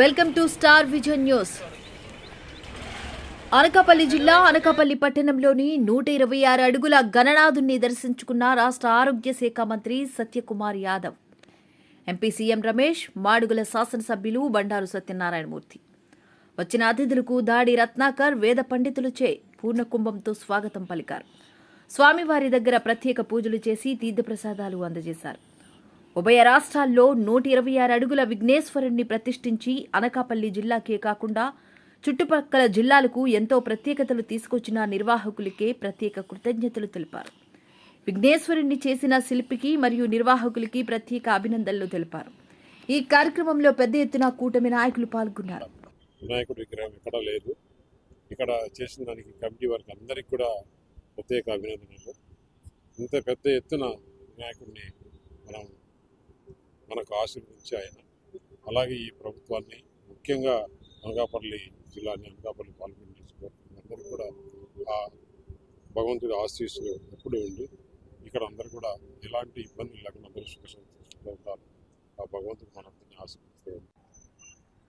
Welcome to star vision news. Anakapalli జిల్లా అనకాపల్లి పట్టణంలోని నూట ఇరవై ఆరు అడుగుల గణనాథుని దర్శించుకున్న రాష్ట్ర ఆరోగ్య శాఖ మంత్రి సత్యకుమార్ యాదవ్. ఎంపీ సీఎం రమేష్ మాడుగుల శాసనసభ్యులు బండారు సత్యనారాయణమూర్తి. వచ్చిన అతిథులకు దాడి రత్నాకర్ వేద పండితులచే పూర్ణకుంభంతో స్వాగతం పలికారు. స్వామివారి దగ్గర ప్రత్యేక పూజలు చేసి తీర్థప్రసాదాలు అందజేశారు. ఉభయ రాష్ట్రాల్లో నూట ఇరవై ఆరు అడుగుల విఘ్నేశ్వరుణ్ణి ప్రతిష్ఠించి అనకాపల్లి జిల్లాకే కాకుండా చుట్టుపక్కల జిల్లాలకు ఎంతో ప్రత్యేకతలు తీసుకొచ్చిన నిర్వాహకులకే ప్రత్యేక కృతజ్ఞతలు తెలిపారు. విఘ్నేశ్వరుణ్ణి చేసిన శిల్పికి మరియు నిర్వాహకులకి ప్రత్యేక అభినందనలు తెలిపారు. ఈ కార్యక్రమంలో పెద్ద ఎత్తున కూటమి నాయకులు పాల్గొన్నారు. వినాయకుడు విగ్రహం ఎక్కడ లేదు. ఇక్కడ చేసిన దానికి కమిటీ వారికి అందరికీ కూడా ప్రత్యేక అభినందనలు. ఇంత పెద్ద ఎత్తున వినాయకుడిని మనం మనకు ఆశీర్వదించి ఆయన. అలాగే ఈ ప్రభుత్వాన్ని ముఖ్యంగా అనకాపల్లి జిల్లాని అనకాపల్లి పార్లమెంట్ నియోజకవర్గం అందరూ కూడా ఆ భగవంతుడి ఆశీస్సులు ఎప్పుడూ ఉండి ఇక్కడ అందరూ కూడా ఎలాంటి ఇబ్బందులు లేకుండా అందరూ సుఖ సంతోషంగా ఉంటారు. ఆ భగవంతుడు మనందరినీ ఆశీర్వదిస్తూ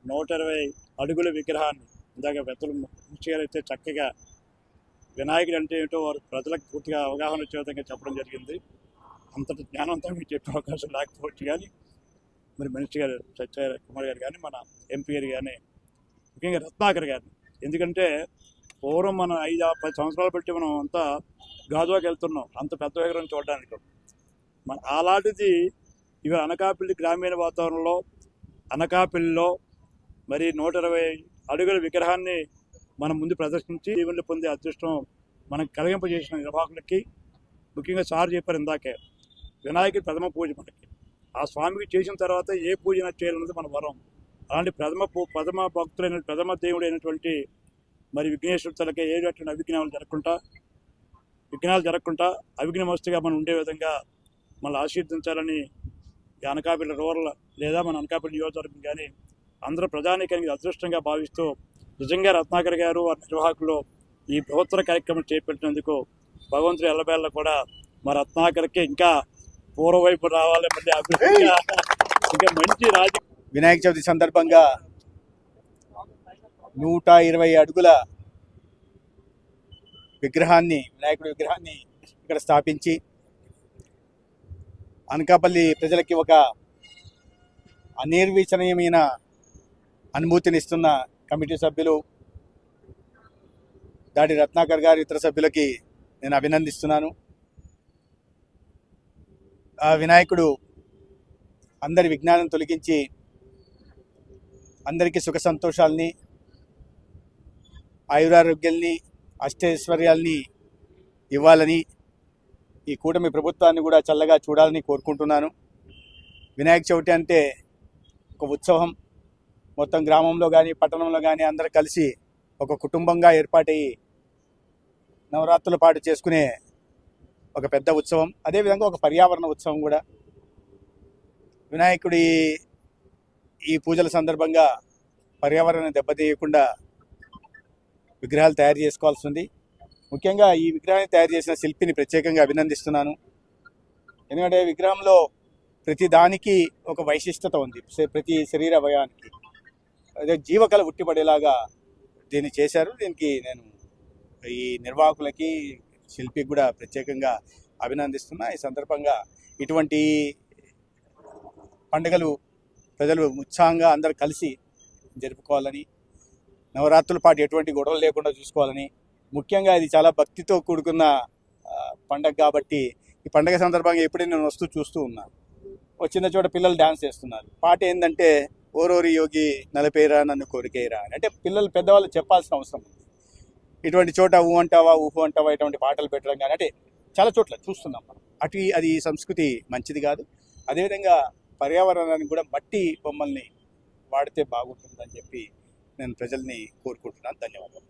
నూట ఇరవై అడుగుల విగ్రహాన్ని ఇందాక పెద్దలు ముఖ్య అయితే చక్కగా వినాయకుడు అంటే ఏంటో వారు ప్రజలకు పూర్తిగా అవగాహన వచ్చే విధంగా చెప్పడం జరిగింది. అంతటి జ్ఞానంతో మీకు చెప్పే అవకాశం లేకపోవచ్చు కానీ మరి మినిస్టర్ గారు సత్య కుమార్ గారు కానీ మన ఎంపీ గారు కానీ ముఖ్యంగా రత్నాకర్ గారిని. ఎందుకంటే పూర్వం మనం ఐదు పది సంవత్సరాలు పెట్టి మనం అంతా గాజువాకి వెళ్తున్నాం. అంత పెద్ద విగ్రహం చూడడానికి మన అలాంటిది ఇవి అనకాపల్లి గ్రామీణ వాతావరణంలో అనకాపల్లిలో మరి నూట ఇరవై అడుగుల విగ్రహాన్ని మనం ముందు ప్రదర్శించి దేవుళ్ళు పొందే అదృష్టం మనకు కలిగింపజేసిన నిర్వాహకులకి ముఖ్యంగా సార్ చెప్పారు ఇందాకే. వినాయకుడి ప్రథమ పూజ మనకి. ఆ స్వామికి చేసిన తర్వాత ఏ పూజ చేయాలన్నది మన వరం. అలాంటి ప్రథమ ప్రథమ భక్తులైన ప్రథమ దేవుడు అయినటువంటి మరి విఘ్నేశ్వరులకి ఏ రకమైన అవిఘ్నాలు జరగకుండా విఘ్నాలు జరగకుండా అవిఘ్నమస్తుగా మనం ఉండే విధంగా మనల్ని ఆశీర్వదించాలని ఈ అనకాపల్లి రూరల్ లేదా మన అనకాపల్లి నియోజకవర్గం కానీ అందరూ ప్రజానీకానికి అదృష్టంగా భావిస్తూ నిజంగా రత్నాకర్ గారు వారి నిర్వాహకులు ఈ బృహత్తర కార్యక్రమం చేపట్టినందుకు భగవంతుడు ఎల్లబేళ్ళ కూడా మా రత్నాకర్కి ఇంకా పూర్వవైపు రావాలి మళ్ళీ అభివృద్ధిగా ఇంకా మంచి రాజకీయ వినాయక చవితి సందర్భంగా నూట ఇరవై అడుగుల విగ్రహాన్ని వినాయకుడి విగ్రహాన్ని ఇక్కడ స్థాపించి అనకాపల్లి ప్రజలకి ఒక అనిర్వచనీయమైన అనుభూతినిస్తున్న కమిటీ సభ్యులు దాడి రత్నాకర్ గారి ఇతర సభ్యులకి నేను అభినందిస్తున్నాను. వినాయకుడు అందరి విజ్ఞానం తొలగించి అందరికీ సుఖ సంతోషాలని ఆయురారోగ్యాల్ని అష్టైశ్వర్యాల్ని ఇవ్వాలని ఈ కూటమి ప్రభుత్వాన్ని కూడా చల్లగా చూడాలని కోరుకుంటున్నాను. వినాయక చవితి అంటే ఒక ఉత్సవం. మొత్తం గ్రామంలో కానీ పట్టణంలో కానీ అందరూ కలిసి ఒక కుటుంబంగా ఏర్పాటయ్యి నవరాత్రుల పాటు చేసుకునే ఒక పెద్ద ఉత్సవం అదేవిధంగా ఒక పర్యావరణ ఉత్సవం కూడా. వినాయకుడి ఈ పూజల సందర్భంగా పర్యావరణం దెబ్బతీయకుండా విగ్రహాలు తయారు చేసుకోవాల్సి ఉంది. ముఖ్యంగా ఈ విగ్రహాన్ని తయారు చేసిన శిల్పిని ప్రత్యేకంగా అభినందిస్తున్నాను. ఎందుకంటే విగ్రహంలో ప్రతి దానికి ఒక వైశిష్టత ఉంది. ప్రతి శరీర అవయానికి అదే జీవకళ ఉట్టిపడేలాగా దీన్ని చేశారు. దీనికి నేను ఈ నిర్వాహకులకి శిల్పికి కూడా ప్రత్యేకంగా అభినందిస్తున్నా. ఈ సందర్భంగా ఇటువంటి పండుగలు ప్రజలు ఉత్సాహంగా అందరు కలిసి జరుపుకోవాలని నవరాత్రుల పాటు ఎటువంటి గొడవలు లేకుండా చూసుకోవాలని ముఖ్యంగా ఇది చాలా భక్తితో కూడుకున్న పండగ కాబట్టి ఈ పండగ సందర్భంగా ఎప్పుడైనా నేను వస్తూ చూస్తూ ఉన్నాను వచ్చిన చిన్న చోట పిల్లలు డ్యాన్స్ చేస్తున్నారు. పాట ఏంటంటే ఓరోరి యోగి నలపేరా నన్ను కోరికేరా అంటే పిల్లలు పెద్దవాళ్ళు చెప్పాల్సిన అవసరం ఉంది ఇటువంటి చోట ఊ అంటావా ఊహు అంటావా ఇటువంటి పాటలు పెట్టడం కానీ అంటే చాలా చోట్ల చూస్తున్నాం మనం. అటు అది సంస్కృతి మంచిది కాదు. అదేవిధంగా పర్యావరణానికి కూడా మట్టి బొమ్మల్ని వాడితే బాగుంటుందని చెప్పి నేను ప్రజల్ని కోరుకుంటున్నాను. ధన్యవాదాలు.